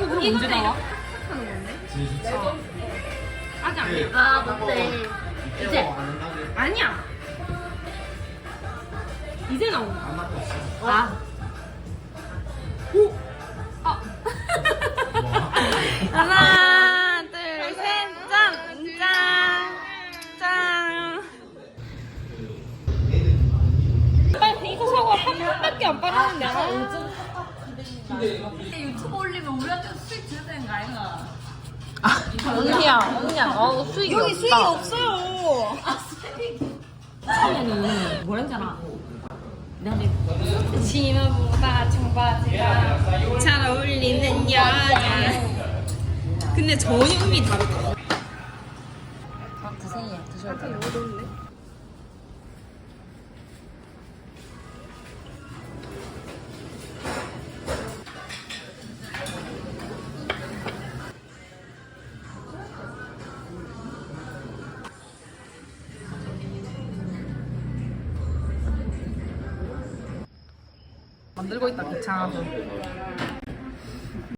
하는 건데? 어. 아직 아니야. 아 맞네. 이제 아니야. 이제 나온 거야. 아 아. 하나, 둘, 셋, 짠! 짠! 짠! 빨리 이거 사고 한 번밖에 안 빠르는데. 유튜브 올리면 우리한테 수익 줘야 되는 거 아이가? 언니야, 언니야, 어, 수익이 여기 없다. 수익이 없어요. 아 수익. 처음에는 뭐랬잖아. 내가 치마보다 청바지가 잘 어울리는 여자. 근데 전혀 의미 다르다. 아 드세요. 드셔도 돼요. 만들고 있다 귀찮아서.